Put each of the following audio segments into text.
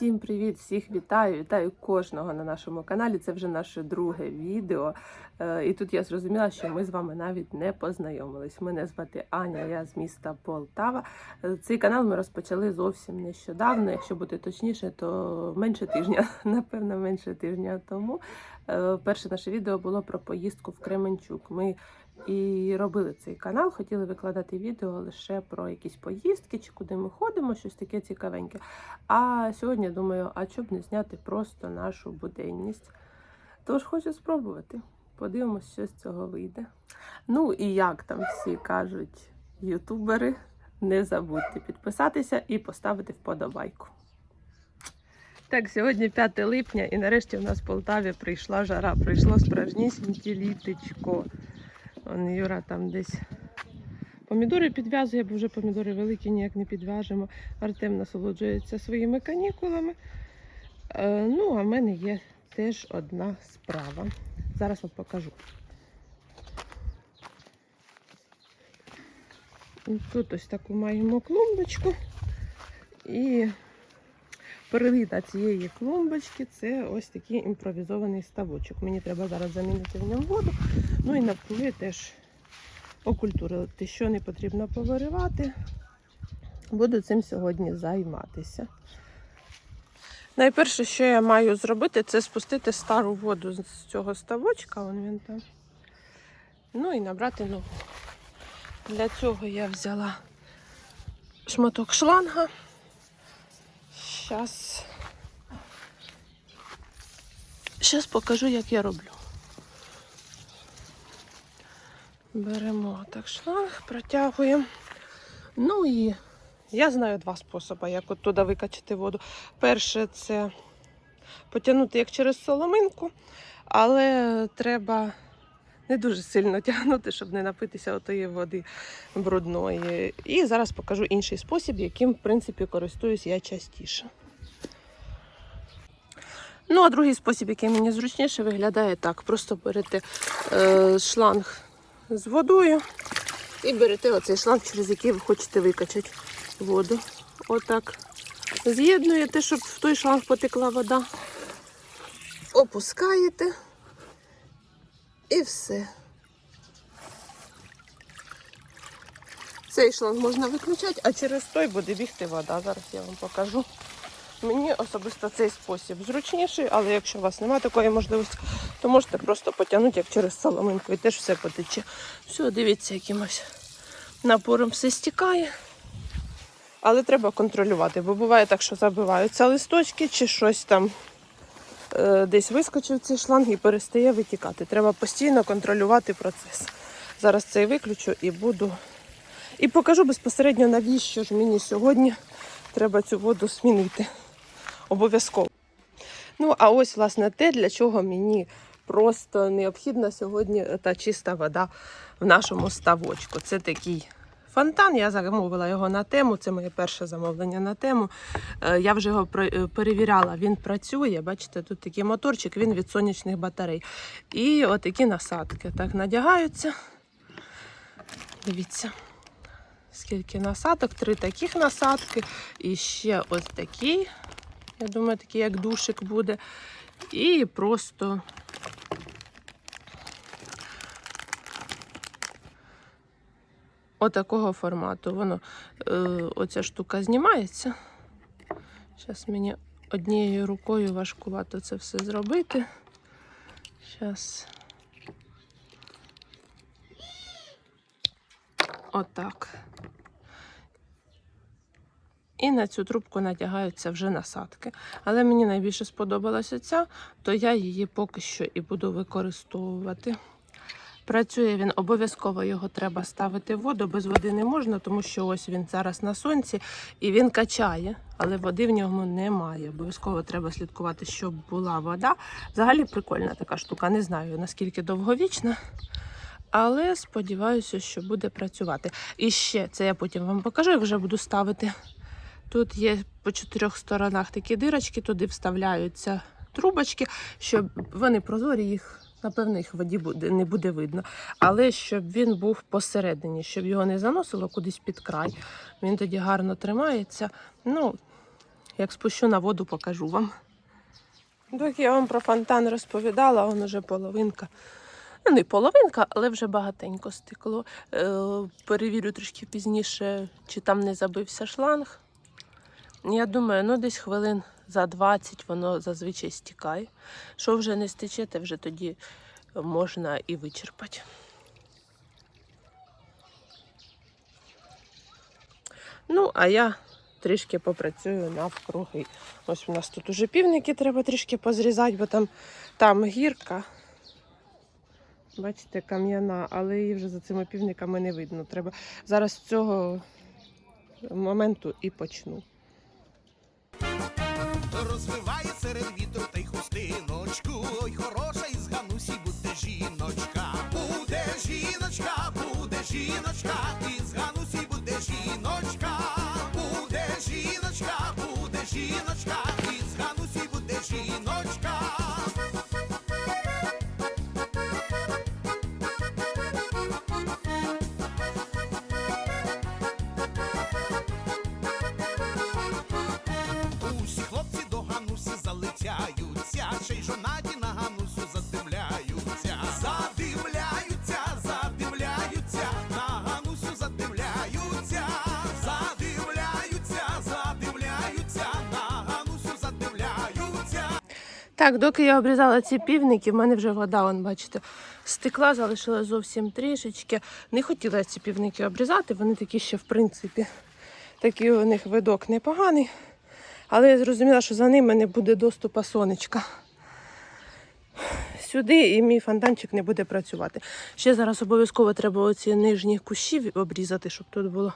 Всім привіт! Всіх вітаю! Вітаю кожного на нашому каналі. Це вже наше друге відео. Е, І тут я зрозуміла, що ми з вами навіть не познайомились. Мене звати Аня, я з міста Полтава. Е, Цей канал ми розпочали зовсім нещодавно. Якщо бути точніше, то менше тижня, напевно, менше тижня тому. Е, Перше наше відео було про поїздку в Кременчук. Ми і робили цей канал, хотіли викладати відео лише про якісь поїздки, чи куди ми ходимо, щось таке цікавеньке. А сьогодні думаю, а чоб не зняти просто нашу буденність. Тож хочу спробувати. Подивимось, що з цього вийде. Ну і як там всі кажуть ютубери, не забудьте підписатися і поставити вподобайку. Так, сьогодні 5 липня, і нарешті в нас в Полтаві прийшла жара, прийшло справжнісіньке літечко. Он Юра там десь помідори підв'язує, бо вже помідори великі ніяк не підв'яжемо. Артем насолоджується своїми канікулами. Е, ну, а в мене є теж одна справа. Зараз вам покажу. Тут ось таку маємо клумбочку. І Первина цієї клумбочки це ось такий імпровізований ставочок. Мені треба зараз замінити в ньому воду. Ну і навкруги теж окультурити, що не потрібно повиривати. Буду цим сьогодні займатися. Найперше, що я маю зробити, це спустити стару воду з цього ставочка, вон він там. Ну і набрати нову. Для цього я взяла шматок шланга. Зараз. Зараз покажу, як я роблю. Беремо так шланг, протягуємо. Ну і я знаю два способи, як от туди викачати воду. Перше це потягнути як через соломинку, але треба не дуже сильно тягнути, щоб не напитися отої води брудної. І зараз покажу інший спосіб, яким, в принципі, користуюсь я частіше. Ну, а другий спосіб, який мені зручніше, виглядає так. Просто берете е, шланг з водою і берете оцей шланг, через який ви хочете викачати воду. Отак. З'єднуєте, щоб в той шланг потекла вода. Опускаєте і все. Цей шланг можна виключати, а через той буде бігти вода. Зараз я вам покажу. Мені особисто цей спосіб зручніший, але якщо у вас немає такої можливості, то можете просто потягнути як через соломинку і теж все потече. Все, дивіться, якимось напором все стікає. Але треба контролювати, бо буває так, що забиваються листочки чи щось там десь вискочив цей шланг і перестає витікати. Треба постійно контролювати процес. Зараз цей виключу і буду. І покажу безпосередньо, навіщо ж мені сьогодні треба цю воду змінити. Обов'язково. Ну, а ось, власне, те, для чого мені просто необхідна сьогодні та чиста вода в нашому ставочку. Це такий фонтан. Я замовила його на тему. Це моє перше замовлення на тему. Е, Я вже його е, перевіряла, він працює. Бачите, тут такий моторчик, він від сонячних батарей. І отакі насадки так надягаються. Дивіться. Скільки насадок? Три таких насадки. І ще ось такий. Я думаю, такий як душик буде. І просто отакого формату. Воно, е, оця штука знімається. Зараз мені однією рукою важкувато це все зробити. Зараз. Отак. І на цю трубку надягаються вже насадки. Але мені найбільше сподобалася ця, то я її поки що і буду використовувати. Працює він обов'язково його треба ставити в воду. Без води не можна, тому що ось він зараз на сонці і він качає, але води в ньому немає. Обов'язково треба слідкувати, щоб була вода. Взагалі прикольна така штука. Не знаю наскільки довговічна. Але сподіваюся, що буде працювати. І ще це я потім вам покажу, як вже буду ставити. Тут є по чотирьох сторонах такі дирочки, туди вставляються трубочки, щоб вони прозорі, їх, напевно, їх в воді буде, не буде видно. Але щоб він був посередині, щоб його не заносило кудись під край. Він тоді гарно тримається. Ну, Як спущу на воду, покажу вам. Доки я вам про фонтан розповідала, он уже половинка. Ну, не половинка, але вже багатенько стекло. Е, перевірю трішки пізніше, чи там не забився шланг. Я думаю, ну десь хвилин за 20 воно зазвичай стікає. Що вже не стече, те вже тоді можна і вичерпати. Ну, а я трішки попрацюю навкруги. Ось у нас тут уже півники треба трішки позрізати, бо там, там гірка. Бачите, кам'яна, але її вже за цими півниками не видно. Треба зараз з цього моменту і почну. Розвиває Так, доки я обрізала ці півники, в мене вже вода, вон, бачите, стекла, залишила зовсім трішечки. Не хотіла я ці півники обрізати, вони такі ще, в принципі, такий у них видок непоганий. Але я зрозуміла, що за ними не буде доступу сонечка. Сюди і мій фонтанчик не буде працювати. Ще зараз обов'язково треба оці нижні кущі обрізати, щоб тут було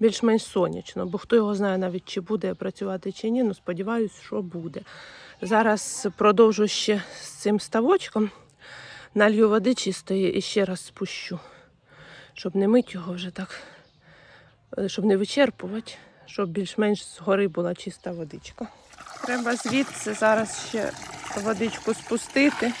більш-менш сонячно. Бо хто його знає навіть, чи буде працювати чи ні, ну сподіваюсь, що буде. Зараз продовжу ще з цим ставочком, налью води чистої і ще раз спущу, щоб не мити його вже так, е, щоб не вичерпувати, щоб більш-менш згори була чиста водичка. Треба звідси зараз ще водичку спустити.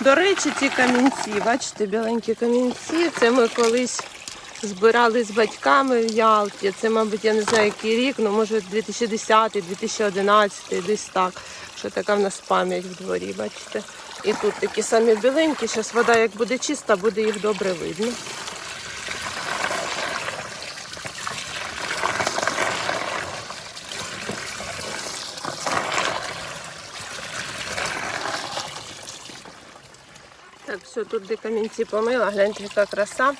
До речі, ці камінці, бачите, біленькі камінці, це ми колись збирали з батьками в Ялті. Це, мабуть, я не знаю, який рік, ну може 2010, 2011, десь так. Що така в нас пам'ять в дворі, бачите. І тут такі самі біленькі. Зараз вода як буде чиста, буде їх добре видно. Так, все, тут де камінці помила, гляньте, яка краса.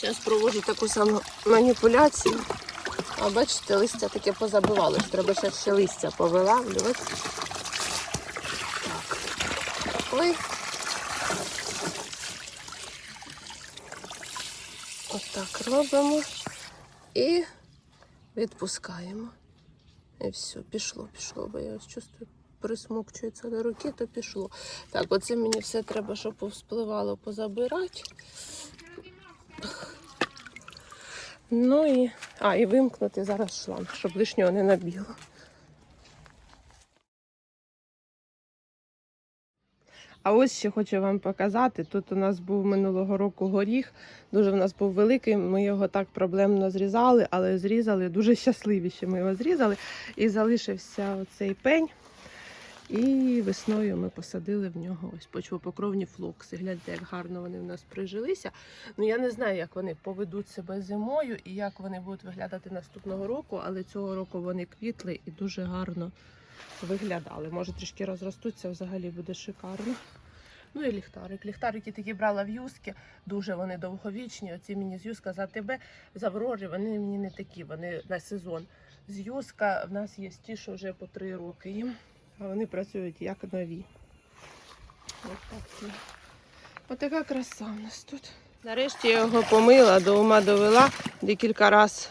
Зараз проводжу таку саму маніпуляцію. А бачите, листя таке позабивалось. Треба ще ще листя повилавлювати. Так. Ой. Отак робимо і відпускаємо. І все, пішло, пішло, бо я ось чувствую, присмокчується до руки, то пішло. Так, оце мені все треба, щоб повспливало, позабирати. Ну і. А, і вимкнути зараз шланг, щоб лишнього не набігло. А ось ще хочу вам показати. Тут у нас був минулого року горіх. Дуже в нас був великий. Ми його так проблемно зрізали, але зрізали дуже щасливі, що ми його зрізали. І залишився оцей пень. І весною ми посадили в нього ось почвопокровні флокси. Гляньте, як гарно вони в нас прижилися. Ну я не знаю, як вони поведуть себе зимою і як вони будуть виглядати наступного року, але цього року вони квітли і дуже гарно виглядали. Може трішки розростуться, взагалі буде шикарно. Ну і ліхтарик. Ліхтарики такі брала в юски, дуже вони довговічні. Оці мені з юска за тебе, з Аврори, вони мені не такі, вони на сезон. З юска в нас є ті, що вже по три роки їм, а вони працюють як нові. Ось так. Ось така краса в нас тут. Нарешті я його помила, до ума довела, декілька разів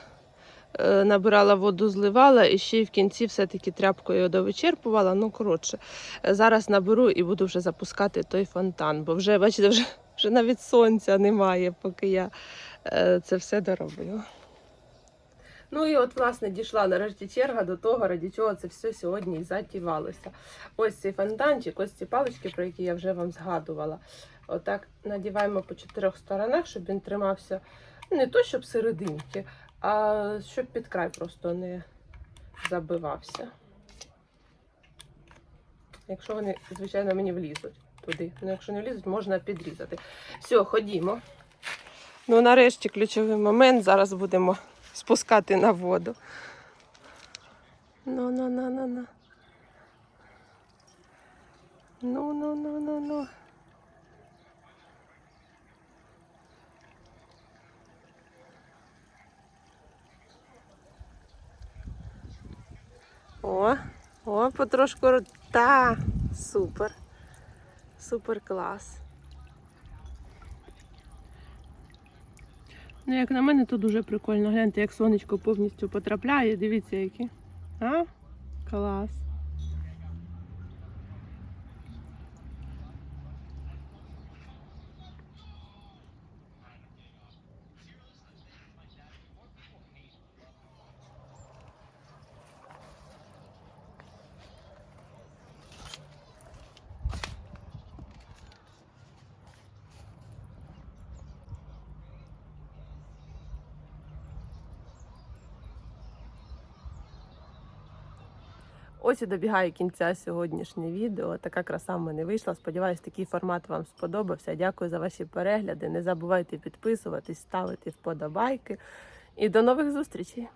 е, набирала воду, зливала і ще й в кінці все-таки тряпкою довичерпувала. Ну, коротше, зараз наберу і буду вже запускати той фонтан, бо вже, бачите, вже, вже навіть сонця немає, поки я е, це все дороблю. Ну і от, власне, дійшла нарешті черга до того, раді чого це все сьогодні і затівалося. Ось цей фонтанчик, ось ці палички, про які я вже вам згадувала. Отак надіваємо по чотирьох сторонах, щоб він тримався не то, щоб серединки, а щоб під край просто не, забивався. Якщо вони, звичайно, мені влізуть туди. Ну, якщо не влізуть, можна підрізати. Все, ходімо. Ну, нарешті ключовий момент. Зараз будемо спускати на воду. Ну, ну, ну, ну, ну. Ну, ну, ну, ну, ну. О, о, потрошку. ру- Та, супер. Супер клас. Ну, як на мене, то дуже прикольно. Гляньте, як сонечко повністю потрапляє. Дивіться, які. А? Клас. Ось і добігає кінця сьогоднішнє відео. Така краса в мене вийшла. Сподіваюсь, такий формат вам сподобався. Дякую за ваші перегляди. Не забувайте підписуватись, ставити вподобайки. І до нових зустрічей!